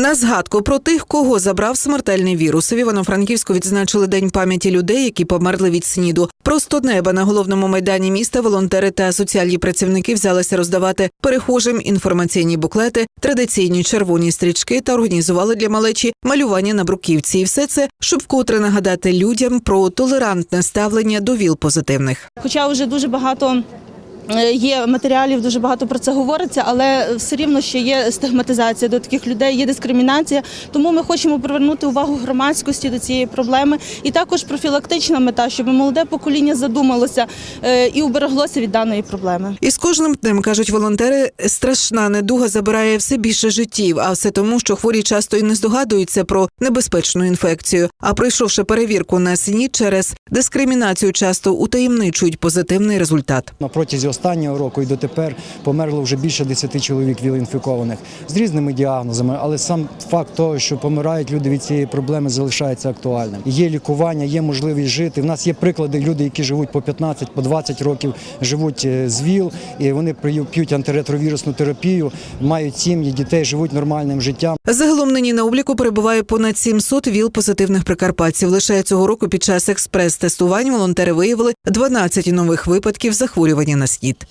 На згадку про тих, кого забрав смертельний вірус. В Івано-Франківську відзначили день пам'яті людей, які померли від сніду. Просто неба на головному майдані міста волонтери та соціальні працівники взялися роздавати перехожим інформаційні буклети, традиційні червоні стрічки та організували для малечі малювання на бруківці. І все це, щоб вкотре нагадати людям про толерантне ставлення до віл позитивних. Хоча вже дуже багато. Е, Є матеріалів, дуже багато про це говориться, але все рівно ще є стигматизація до таких людей, є дискримінація. Тому ми хочемо привернути увагу громадськості до цієї проблеми. І також профілактична мета, щоб молоде покоління задумалося е, і убереглося від даної проблеми. І з кожним днем кажуть волонтери, страшна недуга забирає все більше життів, а все тому, що хворі часто і не здогадуються про небезпечну інфекцію. А пройшовши перевірку на СНІД через дискримінацію, часто утаємничують позитивний результат. На протязі останнього року і дотепер померло вже більше 10 чоловік віл-інфікованих з різними діагнозами, але сам факт того, що помирають люди від цієї проблеми, залишається актуальним. Є лікування, є можливість жити. В нас є приклади люди, які живуть по 15, по 20 років, живуть е, з ВІЛ, і вони п'ють- антиретровірусну терапію, мають сім'ї, дітей, живуть нормальним життям. Загалом нині на обліку перебуває понад 700 віл позитивних прикарпатців. Лише цього року під час експрес-тестувань волонтери виявили 12 нових випадків захворювання на СНІД схід.